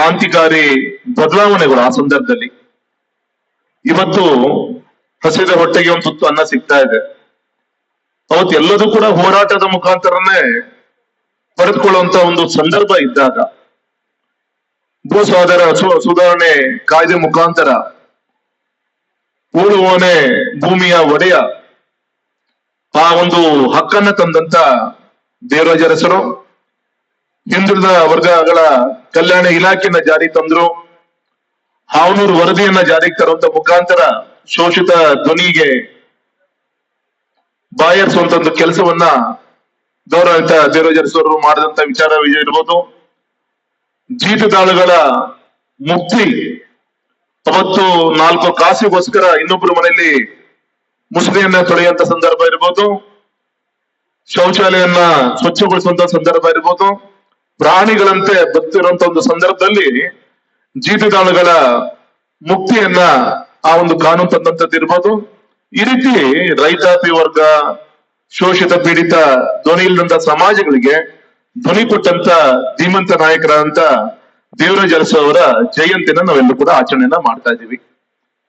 ಕ್ರಾಂತಿಕಾರಿ ಬದಲಾವಣೆಗಳು ಆ ಸಂದರ್ಭದಲ್ಲಿ. ಇವತ್ತು ಹಸಿದ ಹೊಟ್ಟೆಗೆ ಒಂದು ತುತ್ತು ಅನ್ನ ಸಿಗ್ತಾ ಇದೆ. ಅವತ್ತು ಎಲ್ಲದೂ ಕೂಡ ಹೋರಾಟದ ಮುಖಾಂತರನೇ ಪಡೆದುಕೊಳ್ಳುವಂತ ಒಂದು ಸಂದರ್ಭ ಇದ್ದಾಗ ಭೂ ಸಾಧರ ಸುಧಾರಣೆ ಕಾಯ್ದೆ ಮುಖಾಂತರ ಉಳುವವನೇ ಭೂಮಿಯ ಒಡೆಯ ಆ ಒಂದು ಹಕ್ಕನ್ನ ತಂದಂತ ದೇವರಾಜರ ಹೆಸರು, ಹಿಂದುಳಿದ ವರ್ಗಗಳ ಕಲ್ಯಾಣ ಇಲಾಖೆಯನ್ನ ಜಾರಿ ತಂದ್ರು. ಹಾವನೂರು ವರದಿಯನ್ನ ಜಾರಿಗೆ ತರುವಂತ ಮುಖಾಂತರ ಶೋಷಿತ ಧ್ವನಿಗೆ ಬಾಯರ್ಸುವಂತ ಒಂದು ಕೆಲಸವನ್ನ ಗೌರವಿತ ದೇವರಾಜರಸರು ಮಾಡಿದಂತ ವಿಚಾರ ಇರ್ಬೋದು. ಜೀತದಾಳುಗಳ ಮುಕ್ತಿ ಅವತ್ತು ನಾಲ್ಕು ಕಾಸಿಗೋಸ್ಕರ ಇನ್ನೊಬ್ಬರ ಮನೆಯಲ್ಲಿ ಮುಸುರಿಯನ್ನ ತೊಳೆಯುವಂತ ಸಂದರ್ಭ ಇರ್ಬೋದು. ಶೌಚಾಲಯನ್ನ ಸ್ವಚ್ಛಗೊಳಿಸುವಂತ ಸಂದರ್ಭ ಇರ್ಬೋದು. ಪ್ರಾಣಿಗಳಂತೆ ಬದುಕಿರುವಂತ ಒಂದು ಸಂದರ್ಭದಲ್ಲಿ ಜೀತದಾಳುಗಳ ಮುಕ್ತಿಯನ್ನ ಆ ಒಂದು ಕಾನೂನು ತಂದಂತದ್ದು ಇರ್ಬೋದು. ಈ ರೀತಿ ರೈತಾಪಿ ವರ್ಗ, ಶೋಷಿತ ಪೀಡಿತ, ಧ್ವನಿ ಇಲ್ಲದಂತ ಸಮಾಜಗಳಿಗೆ ಧ್ವನಿ ಕೊಟ್ಟಂತ ಧೀಮಂತ ನಾಯಕರಾದಂತ ದೇವರಾಜ ಅರಸು ಅವರ ಜಯಂತಿನ ನಾವೆಲ್ಲರೂ ಕೂಡ ಆಚರಣೆಯನ್ನ ಮಾಡ್ತಾ ಇದೀವಿ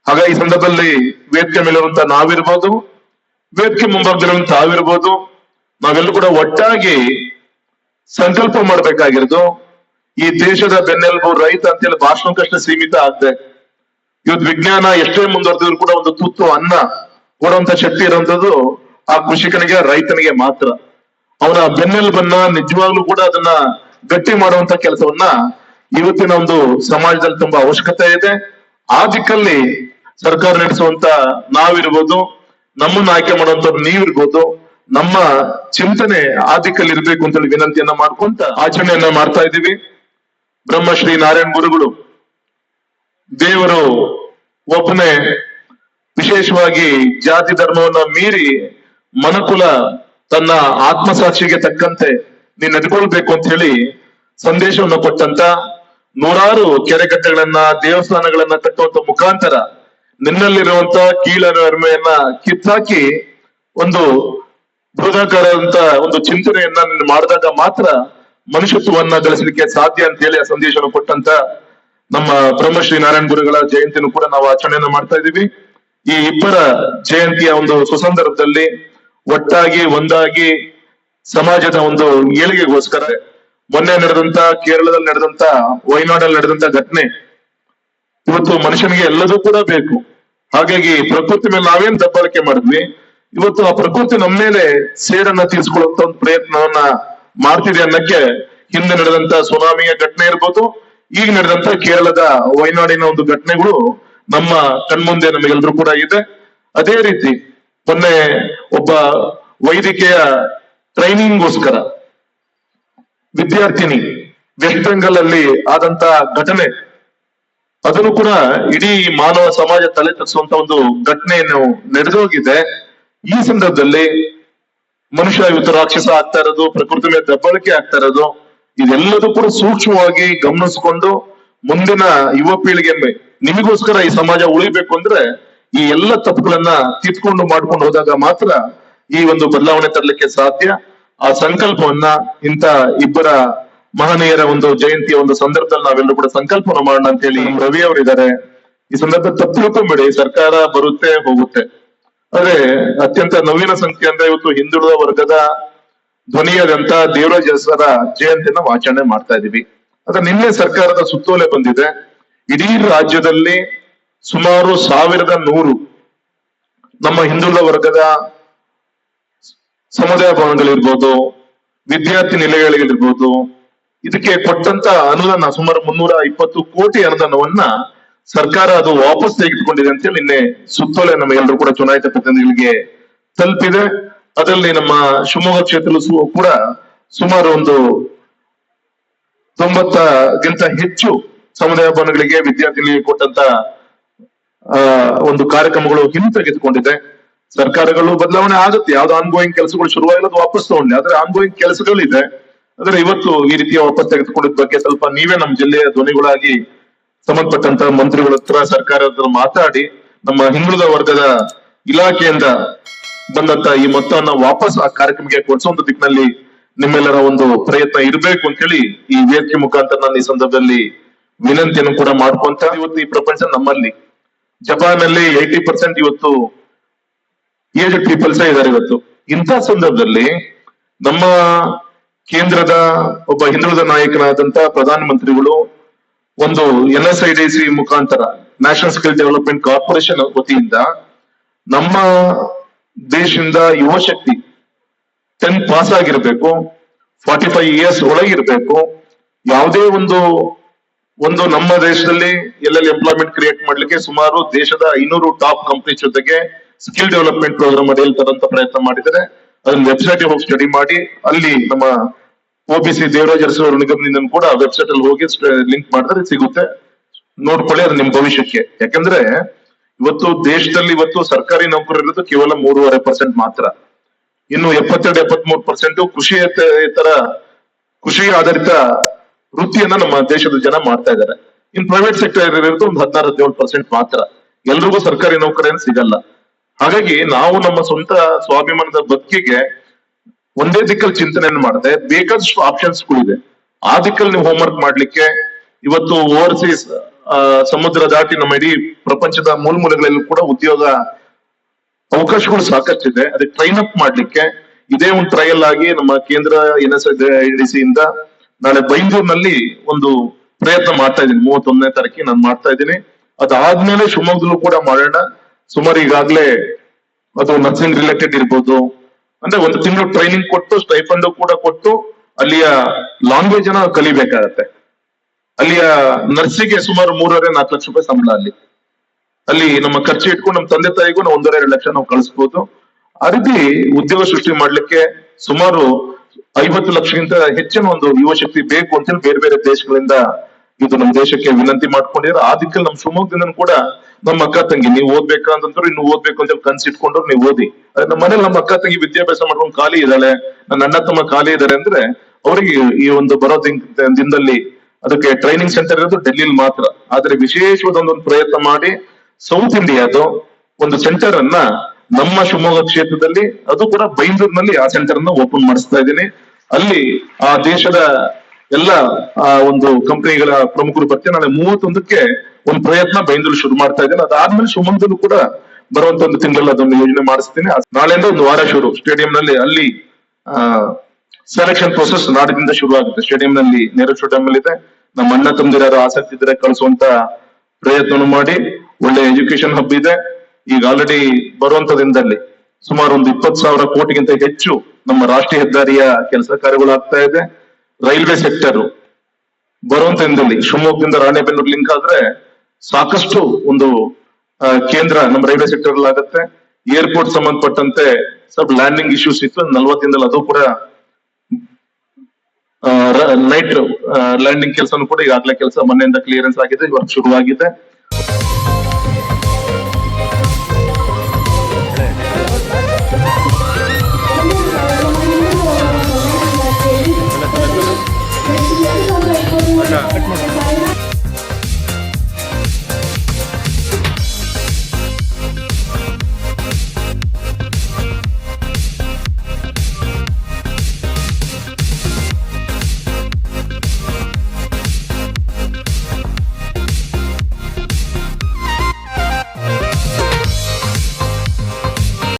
ಹಾಗಾಗಿ ಈ ಸಂದರ್ಭದಲ್ಲಿ ವೇದಿಕೆ ಮೇಲಿರುವಂತ ನಾವಿರ್ಬೋದು. ವೇದಿಕೆ ಮುಂಭಾಗದಲ್ಲಿರುವಂತ ತಾವಿರ್ಬೋದು. ನಾವೆಲ್ಲರೂ ಕೂಡ ಒಟ್ಟಾಗಿ ಸಂಕಲ್ಪ ಮಾಡ್ಬೇಕಾಗಿರೋದು ಈ ದೇಶದ ಬೆನ್ನೆಲುಬು ರೈತ ಅಂತ ಹೇಳಿ ಭಾಷಣಕ್ಕಷ್ಟೇ ಸೀಮಿತ ಆಗದೆ. ಇವತ್ತು ವಿಜ್ಞಾನ ಎಷ್ಟೇ ಮುಂದುವರೆದಿದ್ರು ಕೂಡ ಒಂದು ತುತ್ತು ಅನ್ನ ಕೊಡುವಂತ ಶಕ್ತಿ ಇರುವಂತದ್ದು ಆ ಕೃಷಿಕನಿಗೆ, ರೈತನಿಗೆ ಮಾತ್ರ. ಅವನ ಬೆನ್ನೆಲುಬನ್ನ ನಿಜವಾಗ್ಲೂ ಕೂಡ ಅದನ್ನ ಗಟ್ಟಿ ಮಾಡುವಂತ ಕೆಲಸವನ್ನ ಇವತ್ತಿನ ಒಂದು ಸಮಾಜದಲ್ಲಿ ತುಂಬಾ ಅವಶ್ಯಕತೆ ಇದೆ. ಆ ದಿಕ್ಕಲ್ಲಿ ಸರ್ಕಾರ ನಡೆಸುವಂತ ನಾವಿರ್ಬೋದು, ನಮ್ಮನ್ನ ಆಯ್ಕೆ ಮಾಡುವಂತ ನೀವಿರ್ಬೋದು. ನಮ್ಮ ಚಿಂತನೆ ಆ ದಿಕ್ಕಲ್ಲಿ ಇರ್ಬೇಕು ಅಂತೇಳಿ ವಿನಂತಿಯನ್ನ ಮಾಡ್ಕೊಂತ ಆಚರಣೆಯನ್ನ ಮಾಡ್ತಾ ಇದ್ದೀವಿ. ಬ್ರಹ್ಮಶ್ರೀ ನಾರಾಯಣ ಗುರುಗಳು, ದೇವರು ಒಬ್ಬನೇ ವಿಶೇಷವಾಗಿ ಜಾತಿ ಧರ್ಮವನ್ನ ಮೀರಿ ಮನುಕುಲ ತನ್ನ ಆತ್ಮಸಾಕ್ಷಿಗೆ ತಕ್ಕಂತೆ ನೀನ್ ನಡ್ಕೊಳ್ಬೇಕು ಅಂತ ಹೇಳಿ ಸಂದೇಶವನ್ನು ಕೊಟ್ಟಂತ ನೂರಾರು ಕೆರೆಕಟ್ಟೆಗಳನ್ನ, ದೇವಸ್ಥಾನಗಳನ್ನ ಕಟ್ಟುವಂತ ಮುಖಾಂತರ ನಿನ್ನಲ್ಲಿರುವಂತ ಕೀಳರಿಮೆಯನ್ನ ಕಿತ್ತಾಕಿ ಒಂದು ಬೃಹದಾಕಾರದಂತ ಒಂದು ಚಿಂತನೆಯನ್ನ ನೀನು ಮಾಡಿದಾಗ ಮಾತ್ರ ಮನುಷ್ಯತ್ವವನ್ನ ಗಳಿಸಲಿಕ್ಕೆ ಸಾಧ್ಯ ಅಂತ ಹೇಳಿ ಆ ಸಂದೇಶವನ್ನು ಕೊಟ್ಟಂತ ನಮ್ಮ ಬ್ರಹ್ಮಶ್ರೀ ನಾರಾಯಣ ಗುರುಗಳ ಜಯಂತಿಯನ್ನು ಕೂಡ ನಾವು ಆಚರಣೆಯನ್ನ ಮಾಡ್ತಾ ಇದ್ದೀವಿ. ಈ ಇಬ್ಬರ ಜಯಂತಿಯ ಒಂದು ಸುಸಂದರ್ಭದಲ್ಲಿ ಒಟ್ಟಾಗಿ, ಒಂದಾಗಿ ಸಮಾಜದ ಒಂದು ಏಳಿಗೆಗೋಸ್ಕರ ಮೊನ್ನೆ ನಡೆದಂತ ಕೇರಳದಲ್ಲಿ ನಡೆದಂತ ವಯನಾಡಲ್ಲಿ ನಡೆದಂತ ಘಟನೆ. ಇವತ್ತು ಮನುಷ್ಯನಿಗೆ ಎಲ್ಲದೂ ಕೂಡ ಬೇಕು. ಹಾಗಾಗಿ ಪ್ರಕೃತಿ ಮೇಲೆ ನಾವೇನ್ ದಬ್ಬಾಳಿಕೆ ಮಾಡಿದ್ವಿ? ಇವತ್ತು ಆ ಪ್ರಕೃತಿ ನಮ್ಮ ಮೇಲೆ ಸೇಡನ್ನ ತೀರ್ಸ್ಕೊಳ್ಳುವಂತ ಒಂದು ಪ್ರಯತ್ನವನ್ನ ಮಾಡ್ತಿದೆ ಅನ್ನಕ್ಕೆ ಹಿಂದೆ ನಡೆದಂತ ಸುನಾಮಿಯ ಘಟನೆ ಇರ್ಬೋದು, ಈಗ ನಡೆದಂತ ಕೇರಳದ ವಯನಾಡಿನ ಒಂದು ಘಟನೆಗಳು ನಮ್ಮ ಕಣ್ಮುಂದೆ ನಮಗೆಲ್ಲರೂ ಕೂಡ ಇದೆ. ಅದೇ ರೀತಿ ಮೊನ್ನೆ ಒಬ್ಬ ವೈದ್ಯಕೀಯ ಟ್ರೈನಿಂಗ್ಗೋಸ್ಕರ ವಿದ್ಯಾರ್ಥಿನಿ ವೆಸ್ಟ್ ಬೆಂಗಾಲ್ ಅಲ್ಲಿ ಆದಂತ ಘಟನೆ, ಅದನ್ನು ಕೂಡ ಇಡೀ ಮಾನವ ಸಮಾಜ ತಲೆ ತಗ್ಸುವಂತ ಒಂದು ಘಟನೆಯನ್ನು ನಡೆದೋಗಿದೆ. ಈ ಸಂದರ್ಭದಲ್ಲಿ ಮನುಷ್ಯ ಇವತ್ತು ರಾಕ್ಷಸ ಆಗ್ತಾ ಇರೋದು, ಪ್ರಕೃತಿ ಮೇಲೆ ದಬ್ಬಾಳಿಕೆ ಆಗ್ತಾ ಇರೋದು, ಇದೆಲ್ಲದೂ ಕೂಡ ಸೂಕ್ಷ್ಮವಾಗಿ ಗಮನಿಸಿಕೊಂಡು ಮುಂದಿನ ಯುವ ಪೀಳಿಗೆ ನಿಮಗೋಸ್ಕರ ಈ ಸಮಾಜ ಉಳಿಬೇಕು ಅಂದ್ರೆ ಈ ಎಲ್ಲ ತಪ್ಪುಗಳನ್ನ ತಿದ್ಕೊಂಡು ಮಾಡ್ಕೊಂಡು ಹೋದಾಗ ಮಾತ್ರ ಈ ಒಂದು ಬದಲಾವಣೆ ತರಲಿಕ್ಕೆ ಸಾಧ್ಯ. ಆ ಸಂಕಲ್ಪವನ್ನ ಇಂತ ಇಬ್ಬರ ಮಹನೀಯರ ಒಂದು ಜಯಂತಿಯ ಒಂದು ಸಂದರ್ಭದಲ್ಲಿ ನಾವೆಲ್ಲರೂ ಕೂಡ ಸಂಕಲ್ಪನ ಮಾಡೋಣ ಅಂತ ಹೇಳಿ ರವಿ ಅವರಿದ್ದಾರೆ. ಈ ಸಂದರ್ಭ ತಪ್ಪು ತಿಳ್ಕೊಂಬೇಡಿ, ಸರ್ಕಾರ ಬರುತ್ತೆ, ಹೋಗುತ್ತೆ. ಆದ್ರೆ ಅತ್ಯಂತ ನವೀನ ಸಂಖ್ಯೆ ಅಂದ್ರೆ ಇವತ್ತು ಹಿಂದುಳಿದ ವರ್ಗದ ಧ್ವನಿಯಾದಂತ ದೇವರಾಜ ಅರಸರ ಜಯಂತಿಯನ್ನ ಆಚರಣೆ ಮಾಡ್ತಾ ಇದೀವಿ. ಆದ್ರೆ ನಿನ್ನೆ ಸರ್ಕಾರದ ಸುತ್ತೋಲೆ ಬಂದಿದೆ. ಇಡೀ ರಾಜ್ಯದಲ್ಲಿ ಸುಮಾರು ಸಾವಿರದ ನೂರು ನಮ್ಮ ಹಿಂದುಳಿದ ವರ್ಗದ ಸಮುದಾಯ ಭವನಗಳಿರ್ಬೋದು, ವಿದ್ಯಾರ್ಥಿ ನಿಲಯಗಳಿರ್ಬೋದು, ಇದಕ್ಕೆ ಕೊಟ್ಟಂತ ಅನುದಾನ ಸುಮಾರು ಮುನ್ನೂರ ಇಪ್ಪತ್ತು ಕೋಟಿ ಅನುದಾನವನ್ನ ಸರ್ಕಾರ ಅದು ವಾಪಸ್ ತೆಗೆದುಕೊಂಡಿದೆ ಅಂತೇಳಿ ನಿನ್ನೆ ಸುತ್ತೋಲೆ ನಮಗೆಲ್ಲರೂ ಕೂಡ ಚುನಾಯಿತ ಪ್ರತಿನಿಧಿಗಳಿಗೆ ತಲುಪಿದೆ. ಅದರಲ್ಲಿ ನಮ್ಮ ಶಿವಮೊಗ್ಗ ಕ್ಷೇತ್ರ ಕೂಡ ಸುಮಾರು ಒಂದು ತೊಂಬತ್ತಕ್ಕಿಂತ ಹೆಚ್ಚು ಸಮುದಾಯ ಭವನಗಳಿಗೆ ವಿದ್ಯಾರ್ಥಿಗಳಿಗೆ ಕೊಟ್ಟಂತ ಒಂದು ಕಾರ್ಯಕ್ರಮಗಳು ಹಿಂತೆಗೆದುಕೊಂಡಿದೆ ಸರ್ಕಾರಗಳು ಬದಲಾವಣೆ ಆಗುತ್ತೆ. ಯಾವ್ದು ಆನ್ಗೋಯಿಂಗ್ ಕೆಲಸಗಳು ಶುರುವಾಗಿರೋದು ವಾಪಸ್ ತಗೊಂಡೆ ಆದ್ರೆ ಆನ್ಗೋಯಿಂಗ್ ಕೆಲಸಗಳಿದೆ. ಆದ್ರೆ ಇವತ್ತು ಈ ರೀತಿಯ ವಾಪಸ್ ತೆಗೆದುಕೊಂಡಿದ್ದ ಬಗ್ಗೆ ಸ್ವಲ್ಪ ನೀವೇ ನಮ್ಮ ಜಿಲ್ಲೆಯ ಧ್ವನಿಗಳಾಗಿ ಸಂಬಂಧಪಟ್ಟಂತ ಮಂತ್ರಿಗಳ ಹತ್ರ ಸರ್ಕಾರದ ಮಾತಾಡಿ ನಮ್ಮ ಹಿಂದುಳಿದ ವರ್ಗದ ಇಲಾಖೆಯಿಂದ ಬಂದಂತ ಈ ಮೊತ್ತವನ್ನ ವಾಪಸ್ ಆ ಕಾರ್ಯಕ್ರಮಕ್ಕೆ ಕೊಡಿಸುವಂತ ದಿಕ್ಕಿನಲ್ಲಿ ನಿಮ್ಮೆಲ್ಲರ ಒಂದು ಪ್ರಯತ್ನ ಇರಬೇಕು ಅಂತ ಹೇಳಿ ಈ ವೇದಿಕೆ ಮುಖಾಂತರ ನಾನು ಈ ಸಂದರ್ಭದಲ್ಲಿ ವಿನಂತಿಯನ್ನು ಕೂಡ ಮಾಡ್ಕೊಂತ ಇವತ್ತು ಈ ಪ್ರಪಂಚ ನಮ್ಮಲ್ಲಿ ಜಪಾನ್ ಅಲ್ಲಿ ಏಯ್ಟಿ ಪರ್ಸೆಂಟ್ ಇವತ್ತು ಏಜ್ಡ್ ಪೀಪಲ್ಸ್ ಇದಾರೆ ಇವತ್ತು. ಇಂಥ ಸಂದರ್ಭದಲ್ಲಿ ನಮ್ಮ ಕೇಂದ್ರದ ಒಬ್ಬ ಹಿಂದುಳಿದ ನಾಯಕನಾದಂತ ಪ್ರಧಾನಮಂತ್ರಿಗಳು ಒಂದು N S I D C ಮುಖಾಂತರ ನ್ಯಾಷನಲ್ ಸ್ಕಿಲ್ ಡೆವಲಪ್ಮೆಂಟ್ ಕಾರ್ಪೊರೇಷನ್ ವತಿಯಿಂದ ನಮ್ಮ ದೇಶದಿಂದ ಯುವ ಶಕ್ತಿ ಟೆನ್ ಪಾಸ್ ಆಗಿರ್ಬೇಕು ಫಾರ್ಟಿ ಫೈವ್ ಇಯರ್ಸ್ ಒಳಗಿರ್ಬೇಕು ಯಾವುದೇ ಒಂದು ಒಂದು ನಮ್ಮ ದೇಶದಲ್ಲಿ ಎಲ್ಲೆಲ್ಲಿ ಎಂಪ್ಲಾಯ್ಮೆಂಟ್ ಕ್ರಿಯೇಟ್ ಮಾಡ್ಲಿಕ್ಕೆ ಸುಮಾರು ದೇಶದ ಐನೂರು ಟಾಪ್ ಕಂಪನಿ ಜೊತೆಗೆ ಸ್ಕಿಲ್ ಡೆವಲಪ್ಮೆಂಟ್ ಪ್ರೋಗ್ರಾಮ್ ಅಡಿಯಲ್ಲಿ ತರಂತ ಪ್ರಯತ್ನ ಮಾಡಿದರೆ ಅದನ್ನ ವೆಬ್ಸೈಟ್ ಹೋಗಿ ಸ್ಟಡಿ ಮಾಡಿ, ಅಲ್ಲಿ ನಮ್ಮ ಒಬಿಸಿ ದೇವರಾಜ್ ನಿಗಮದಿಂದ ಕೂಡ ವೆಬ್ಸೈಟ್ ಅಲ್ಲಿ ಹೋಗಿ ಲಿಂಕ್ ಮಾಡಿದ್ರೆ ಸಿಗುತ್ತೆ. ನೋಡ್ಕೊಳ್ಳಿ ಅದು ನಿಮ್ ಭವಿಷ್ಯಕ್ಕೆ. ಯಾಕಂದ್ರೆ ಇವತ್ತು ದೇಶದಲ್ಲಿ ಇವತ್ತು ಸರ್ಕಾರಿ ನೌಕರಿ ಇರೋದು ಕೇವಲ ಮೂರುವರೆ ಪರ್ಸೆಂಟ್ ಮಾತ್ರ. ಇನ್ನು ಎಪ್ಪತ್ತೆರಡು, ಎಪ್ಪತ್ಮೂರು ಪರ್ಸೆಂಟ್ ಕೃಷಿ ತರ ಕೃಷಿ ಆಧಾರಿತ ವೃತ್ತಿಯನ್ನ ನಮ್ಮ ದೇಶದ ಜನ ಮಾಡ್ತಾ ಇದ್ದಾರೆ. ಇನ್ ಪ್ರೈವೇಟ್ ಸೆಕ್ಟರ್ ಇರೋದು ಒಂದು ಹದಿನಾರು, ಹದಿನೇಳು ಪರ್ಸೆಂಟ್ ಮಾತ್ರ. ಎಲ್ರಿಗೂ ಸರ್ಕಾರಿ ನೌಕರೇನು ಸಿಗಲ್ಲ. ಹಾಗಾಗಿ ನಾವು ನಮ್ಮ ಸ್ವಂತ ಸ್ವಾಭಿಮಾನದ ಬದುಕಿಗೆ ಒಂದೇ ದಿಕ್ಕಲ್ಲಿ ಚಿಂತನೆಯನ್ನು ಮಾಡದೆ ಬೇಕಾದಷ್ಟು ಆಪ್ಷನ್ಸ್ ಇದೆ. ಆ ದಿಕ್ಕಲ್ಲಿ ನೀವು ಹೋಮ್ವರ್ಕ್ ಮಾಡ್ಲಿಕ್ಕೆ ಇವತ್ತು ಓವರ್ಸೀಸ್ ಸಮುದ್ರ ದಾಟಿ ನಮ್ಮ ಇಡೀ ಪ್ರಪಂಚದ ಮೂಲ ಮೂಲೆಗಳಲ್ಲೂ ಕೂಡ ಉದ್ಯೋಗ ಅವಕಾಶಗಳು ಸಾಕಷ್ಟಿದೆ. ಅದಕ್ಕೆ ಟ್ರೈನ್ ಅಪ್ ಮಾಡ್ಲಿಕ್ಕೆ ಇದೇ ಒಂದು ಟ್ರಯಲ್ ಆಗಿ ನಮ್ಮ ಕೇಂದ್ರ ಎನ್ ಎಸ್ ಇಂದ ನಾಳೆ ಬೈಂದೂರಿನಲ್ಲಿ ಒಂದು ಪ್ರಯತ್ನ ಮಾಡ್ತಾ ಇದ್ದೀನಿ. ಮೂವತ್ತೊಂದನೇ ತಾರೀಕಿಗೆ ನಾನು ಮಾಡ್ತಾ ಇದ್ದೀನಿ. ಅದಾದ್ಮೇಲೆ ಶಿವಮೊಗ್ಗದಲ್ಲೂ ಕೂಡ ಮಾಡೋಣ. ಸುಮಾರು ಈಗಾಗ್ಲೇ ಅದು ನರ್ಸಿಂಗ್ ರಿಲೇಟೆಡ್ ಇರ್ಬೋದು. ಅಂದ್ರೆ ಒಂದು ತಿಂಗಳು ಟ್ರೈನಿಂಗ್ ಕೊಟ್ಟು ಸ್ಟೈಫಂಡ್ ಕೂಡ ಕೊಟ್ಟು ಅಲ್ಲಿಯ ಲ್ಯಾಂಗ್ವೇಜ್ ಅನ್ನ ಕಲಿಬೇಕಾಗತ್ತೆ. ಅಲ್ಲಿಯ ನರ್ಸಿಗೆ ಸುಮಾರು ಮೂರುವರೆ, ನಾಲ್ಕು ಲಕ್ಷ ರೂಪಾಯಿ ಸಂಬಳ ಅಲ್ಲಿ. ಅಲ್ಲಿ ನಮ್ಮ ಖರ್ಚು ಇಟ್ಕೊಂಡು ನಮ್ಮ ತಂದೆ ತಾಯಿಗೂ ನಾವು ಒಂದೂವರೆ, ಎರಡು ಲಕ್ಷ ನಾವು ಕಳಿಸ್ಬೋದು. ಆ ರೀತಿ ಉದ್ಯೋಗ ಸೃಷ್ಟಿ ಮಾಡ್ಲಿಕ್ಕೆ ಸುಮಾರು ಐವತ್ತು ಲಕ್ಷಕ್ಕಿಂತ ಹೆಚ್ಚಿನ ಒಂದು ಯುವ ಶಕ್ತಿ ಬೇಕು ಅಂತೇಳಿ ಬೇರೆ ಬೇರೆ ದೇಶಗಳಿಂದ ಇದು ನಮ್ಮ ದೇಶಕ್ಕೆ ವಿನಂತಿ ಮಾಡ್ಕೊಂಡಿದ್ರೆ ಆ ದಿಕ್ಕಲ್ಲಿ ನಮ್ಮ ಶಿವಮೊಗ್ಗದಿಂದ ಕೂಡ ನಮ್ಮ ಅಕ್ಕ ತಂಗಿ, ನೀವು ಓದ್ಬೇಕಾ ಅಂತಂದ್ರೆ ಇನ್ನು ಓದ್ಬೇಕು ಅಂತ ಹೇಳಿ ಕನ್ಸು ಇಟ್ಕೊಂಡ್ರು ನೀವು ಓದಿ. ನಮ್ಮ ಮನೇಲಿ ನಮ್ಮ ಅಕ್ಕ ತಂಗಿ ವಿದ್ಯಾಭ್ಯಾಸ ಮಾಡ್ಕೊಂಡು ಖಾಲಿ ಇದ್ದಾಳೆ, ನನ್ನ ಅಣ್ಣ ತಮ್ಮ ಖಾಲಿ ಇದ್ದಾರೆ ಅಂದ್ರೆ ಅವರಿಗೆ ಈ ಒಂದು ಬರೋ ದಿನ್- ದಿನದಲ್ಲಿ ಅದಕ್ಕೆ ಟ್ರೈನಿಂಗ್ ಸೆಂಟರ್ ಇರೋದು ಡೆಲ್ಲಿಲಿ ಮಾತ್ರ. ಆದ್ರೆ ವಿಶೇಷವಾದ ಒಂದೊಂದು ಪ್ರಯತ್ನ ಮಾಡಿ ಸೌತ್ ಇಂಡಿಯಾದ ಒಂದು ಸೆಂಟರ್ ಅನ್ನ ನಮ್ಮ ಶಿವಮೊಗ್ಗ ಕ್ಷೇತ್ರದಲ್ಲಿ, ಅದು ಕೂಡ ಬೈಂದೂರಿನಲ್ಲಿ ಆ ಸೆಂಟರ್ ಅನ್ನ ಓಪನ್ ಮಾಡಿಸ್ತಾ ಇದ್ದೀನಿ. ಅಲ್ಲಿ ಆ ದೇಶದ ಎಲ್ಲ ಆ ಒಂದು ಕಂಪನಿಗಳ ಪ್ರಮುಖರು ಬರ್ತಾರೆ. ನಾಳೆ ಮೂವತ್ತೊಂದಕ್ಕೆ ಒಂದು ಪ್ರಯತ್ನ ಬೈಂದಲ್ಲಿ ಶುರು ಮಾಡ್ತಾ ಇದ್ದೀನಿ. ಅದಾದ್ಮೇಲೆ ಶಿವಮೊಗ್ಗದಲ್ಲೂ ಕೂಡ ಬರುವಂತ ಒಂದು ತಿಂಗಳಲ್ಲಿ ಅದೊಂದು ಯೋಜನೆ ಮಾಡಿಸ್ತೀನಿ. ನಾಳೆಯಿಂದ ಒಂದು ವಾರ ಶುರು. ಸ್ಟೇಡಿಯಂ ನಲ್ಲಿ ಅಲ್ಲಿ ಸೆಲೆಕ್ಷನ್ ಪ್ರೊಸೆಸ್ ನಾಡಿನಿಂದ ಶುರು ಆಗುತ್ತೆ ಸ್ಟೇಡಿಯಂ ನಲ್ಲಿ ನೆರವು ಸ್ಟೇಡಿಯಂ ಅಲ್ಲಿ ಇದೆ. ನಮ್ಮ ಅಣ್ಣ ತಮ್ಮದಿರ ಆಸಕ್ತಿ ಇದ್ರೆ ಕಳಿಸುವಂತ ಪ್ರಯತ್ನ ಮಾಡಿ. ಒಳ್ಳೆ ಎಜುಕೇಶನ್ ಹಬ್ ಇದೆ. ಈಗ ಆಲ್ರೆಡಿ ಬರುವಂತ ದಿನದಲ್ಲಿ ಸುಮಾರು ಒಂದು ಇಪ್ಪತ್ತು ಸಾವಿರ ಕೋಟಿಗಿಂತ ಹೆಚ್ಚು ನಮ್ಮ ರಾಷ್ಟ್ರೀಯ ಹೆದ್ದಾರಿಯ ಕೆಲಸ ಕಾರ್ಯಗಳು ಆಗ್ತಾ ಇದೆ. ರೈಲ್ವೆ ಸೆಕ್ಟರ್ ಬರುವಂತ ದಿನದಲ್ಲಿ ಶಿವಮೊಗ್ಗದಿಂದ ರಾಣೆಬೆನ್ನೂರು ಲಿಂಕ್ ಆದ್ರೆ ಸಾಕಷ್ಟು ಒಂದು ಕೇಂದ್ರ ನಮ್ಮ ರೈಲ್ವೆ ಸೆಕ್ಟರ್ ಅಲ್ಲಿ ಆಗುತ್ತೆ. ಏರ್ಪೋರ್ಟ್ ಸಂಬಂಧಪಟ್ಟಂತೆ ಸ್ವಲ್ಪ ಲ್ಯಾಂಡಿಂಗ್ ಇಶ್ಯೂಸ್ ಇತ್ತು. ನಲ್ವತ್ತು ದಿನದಲ್ಲಿ ಅದು ಕೂಡ ನೈಟ್ ಲ್ಯಾಂಡಿಂಗ್ ಕೆಲಸನೂ ಕೂಡ ಈಗಾಗಲೇ ಕೆಲಸ ಮೊನ್ನೆಯಿಂದ ಕ್ಲಿಯರೆನ್ಸ್ ಆಗಿದೆ. ಇವಾಗ ಶುರುವಾಗಿದೆ.